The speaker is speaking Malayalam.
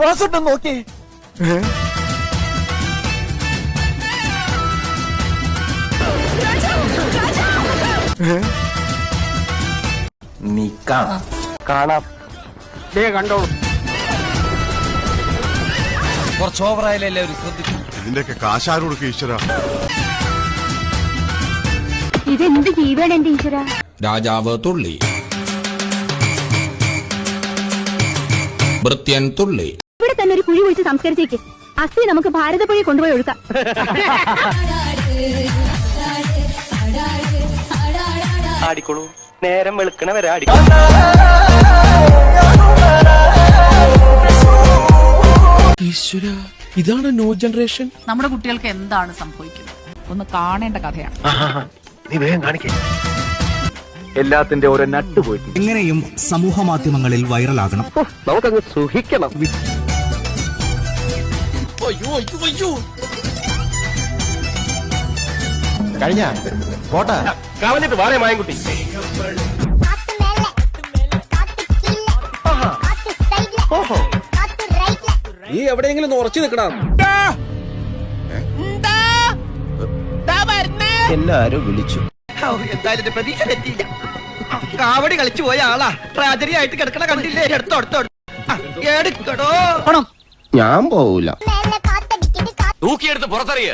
വാസുട്ടം നോക്കി. നീ കാണാം. കാണാം. ദേ കണ്ടോളൂ. കുറച്ച് ഓവറായാലും എല്ലാവരും ശ്രദ്ധിക്കും. ഇതിന്റെയൊക്കെ കാശാരോടൊക്കെ ഈശ്വര. ഇതെന്ത് ജീവാണ് എന്റെ ഈശ്വര? രാജാവ് തുള്ളി. ഭൃത്യൻ തുള്ളി. ഇവിടെ തന്നെ ഒരു കുഴി കുഴിച്ച് സംസ്കരിച്ചേക്ക്. അസ്ഥി നമുക്ക് ഭാരതപ്പുഴയിൽ കൊണ്ടുപോയി ഒഴുക്കാം. ആടിക്കോളൂ. നേരം വെളുക്കണ വരെ ആടി ഇതാണ് ന്യൂ ജനറേഷൻ നമ്മുടെ കുട്ടികൾക്ക് എന്താണ് സംഭവിക്കുന്നത്? ഒന്ന് കാണേണ്ട കഥയാണ്. നീ വേഗം കാണിക്കേ. എല്ലാത്തിന്റെ ഓരോ നട്ട് പോയിട്ട് എങ്ങനെയും സമൂഹ മാധ്യമങ്ങളിൽ വൈറലാകണം നമുക്കങ്ങ് സുഖിക്കണം. കഴിഞ്ഞ? പോട്ടെ. കാവലിട്ട് വാറേ മായൻകുട്ടി. നീ എവിടെയെങ്കിലും ഉറച്ചു നിൽക്കണം? എല്ലാരും വിളിച്ചു. എന്തായാലും പ്രതീക്ഷ തെറ്റിയില്ല. കാവടി കളിച്ചു പോയ ആളാ. ട്രാജഡി ആയിട്ട് കിടക്കണ കണ്ടില്ലേ? എടുത്തോ എടുത്തോ എടുക്കടോ. ഞാൻ പോവൂല. തൂക്കിയെടുത്ത് പുറത്തറിയ